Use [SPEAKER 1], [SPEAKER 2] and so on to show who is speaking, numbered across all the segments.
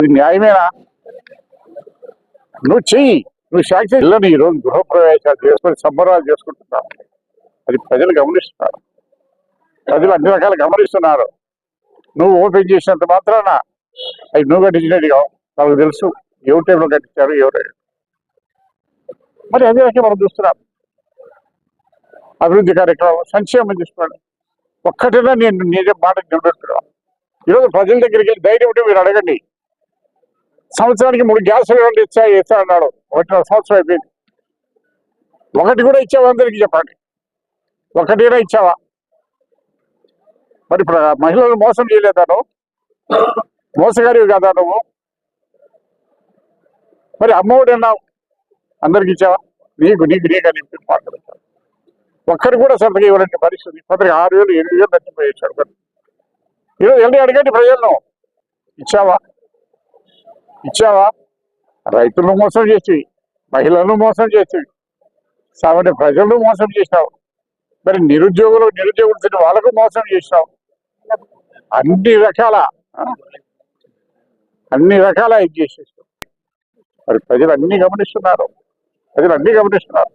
[SPEAKER 1] న్యాయమేనా? నువ్వు చెయ్యి. నువ్వు శాంక్షన్ ఇళ్ళని ఈరోజు గృహప్రవేశాలు చేసుకొని సంబరాలు చేసుకుంటున్నావు. అది ప్రజలు గమనిస్తున్నారు. ప్రజలు అన్ని రకాలు గమనిస్తున్నారు. నువ్వు ఓపెన్ చేసినంత మాత్రాన అది నువ్వు కట్టించినట్టుగా నాకు తెలుసు. ఎవరి టైంలో కట్టించారు ఎవరు? మరి అదే రకంగా మనం చూస్తున్నాం. అభివృద్ధి కార్యక్రమం సంక్షేమం చూస్తున్నాడు ఒక్కటైనా నేను నేనే మాట నిలబెట్టుకున్నాను ఈరోజు ప్రజల దగ్గరికి వెళ్ళి ధైర్యం ఉంటే మీరు అడగండి. సంవత్సరానికి మూడు గ్యాస్ సిలిండర్లు ఇచ్చా ఇస్తా అన్నాడు. ఒకటిన్నర సంవత్సరం అయిపోయింది. ఒకటి కూడా ఇచ్చావా అందరికీ చెప్పండి. ఒకటినా ఇచ్చావా? మరి ఇప్పుడు మహిళలు మోసం చేయలేదా నువ్వు? మోసగారివి కదా నువ్వు? మరి అమ్మఒడి అన్నావు. అందరికి ఇచ్చావా? నీకు నీకు నీకు అని చెప్పి మాట్లాడతావు ఒక్కరు కూడా సంతకం ఇవ్వాలంటే పరిస్థితి. కొందరికి ఆరు వేలు ఏడు వేలు నచ్చిపోయేసాడు మరి. ఈరోజు వెళ్ళి అడగండి ప్రజలను ఇచ్చావా? ఇచ్చావా? రైతులను మోసం చేసి మహిళలను మోసం చేసి సామాన్య ప్రజలను మోసం చేసినావు. మరి నిరుద్యోగులు నిరుద్యోగులు వాళ్ళకు మోసం చేసినావు. అన్ని రకాల అన్ని రకాల ఇది చేసేసావు మరి ప్రజలు అన్ని గమనిస్తున్నారు. ప్రజలు అన్ని గమనిస్తున్నారు.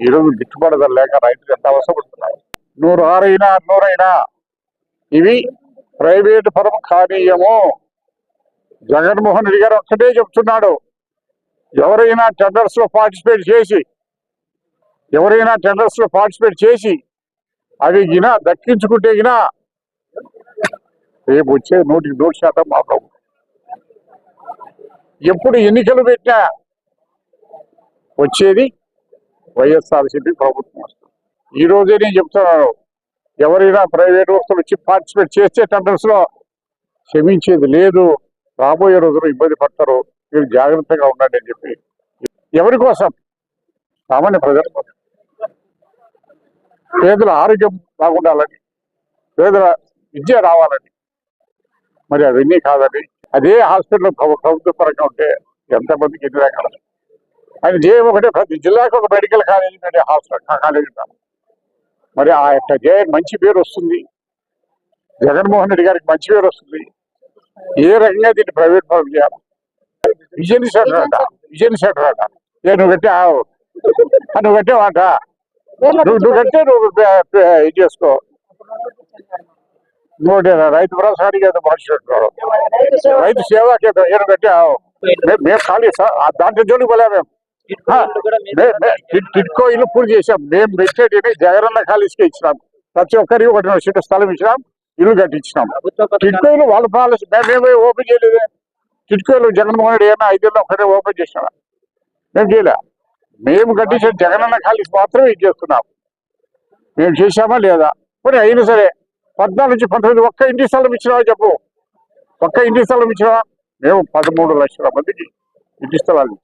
[SPEAKER 1] ఈరోజు గిట్టుబాటు ధర లేక రైతులు ఎంత అవసరపడుతున్నారు? నూరు ఆరైనా నూరైనా. ఇవి ప్రైవేట్ పరం కానీయము జగన్మోహన్ రెడ్డి గారు ఒక్కటే చెప్తున్నాడు ఎవరైనా టెండర్స్లో పార్టిసిపేట్ చేసి ఎవరైనా టెండర్స్లో పార్టిసిపేట్ చేసి అవి గినా దక్కించుకుంటే గిన రేపు వచ్చే నూటికి నూరు శాతం మా ప్రభుత్వం ఎప్పుడు ఎన్నికలు పెట్టినా వచ్చేది వైఎస్ఆర్సీపీ ప్రభుత్వం వస్తుంది. ఈ రోజే నేను చెప్తున్నాను ఎవరైనా ప్రైవేట్ వ్యవస్థలు వచ్చి పార్టిసిపేట్ చేస్తే టెండర్స్లో క్షమించేది లేదు రాబోయే రోజులు ఇబ్బంది పడతారు మీరు జాగ్రత్తగా ఉండండి అని చెప్పి. ఎవరి కోసం? సామాన్య ప్రజల కోసం. పేదల ఆరోగ్యం బాగుండాలని పేదల విద్య రావాలని. మరి అవన్నీ కాదని అదే హాస్పిటల్ ప్రభుత్వ పరంగా ఉంటే ఎంతమందికి ఎన్ని రకాలు? ఆయన జేఎం ఒకటే ప్రతి జిల్లాకు ఒక మెడికల్ కాలేజీ ఉండే హాస్పిటల్ కాలేజీ మరి ఆ యొక్క జేఎం మంచి పేరు వస్తుంది. జగన్మోహన్ రెడ్డి గారికి మంచి పేరు వస్తుంది. ఏ రకంగా దీన్ని ప్రైవేట్ పరం చేయాలి? విజయన్ సెంటర్ అంట విజయన్ సెంటర్ అంట ఏ నువ్వు కట్టావు నువ్వు కట్టేవాట నువ్వు నువ్వు కట్టే నువ్వు ఇది చేసుకో. ఇంకోటి రైతు భరోసానికి ఏదో మార్చుకుంటున్నాడు రైతు సేవా కేంద్రం ఏడు కట్టావు మేము ఖాళీ సార్. దాంట్లో జోలికి పోలే మేము ఇల్లు పూర్తి చేసాం మేము పెట్టేటి జగనన్న ఖాళీస్కి ఇచ్చినాం. ప్రతి ఒక్కరికి ఒకటి సీటు స్థలం ఇచ్చినాం ఇల్లు కట్టించినాం. టిడ్కో ఇల్లు వాళ్ళ పాలసీ మేమేమో ఓపెన్ చేయలేదు. టిడ్కో ఇల్లు జగన్మోహన్ రెడ్డి ఏమన్నా ఐదేళ్ళు ఒకటే ఓపెన్ చేసినా మేము చేయలే. మేము కట్టించిన జగనన్న ఖాళీస్ మాత్రమే ఇది చేస్తున్నాం. మేము చేశామా లేదా? మరి అయినా సరే పద్నాలుగు నుంచి పంతొమ్మిది ఒక్క ఇంటి స్థలం ఇచ్చినావా చెప్పు. ఒక్క ఇంటి స్థలం ఇచ్చినావా? మేము పదమూడు లక్షల మందికి ఇంటి స్థలాలు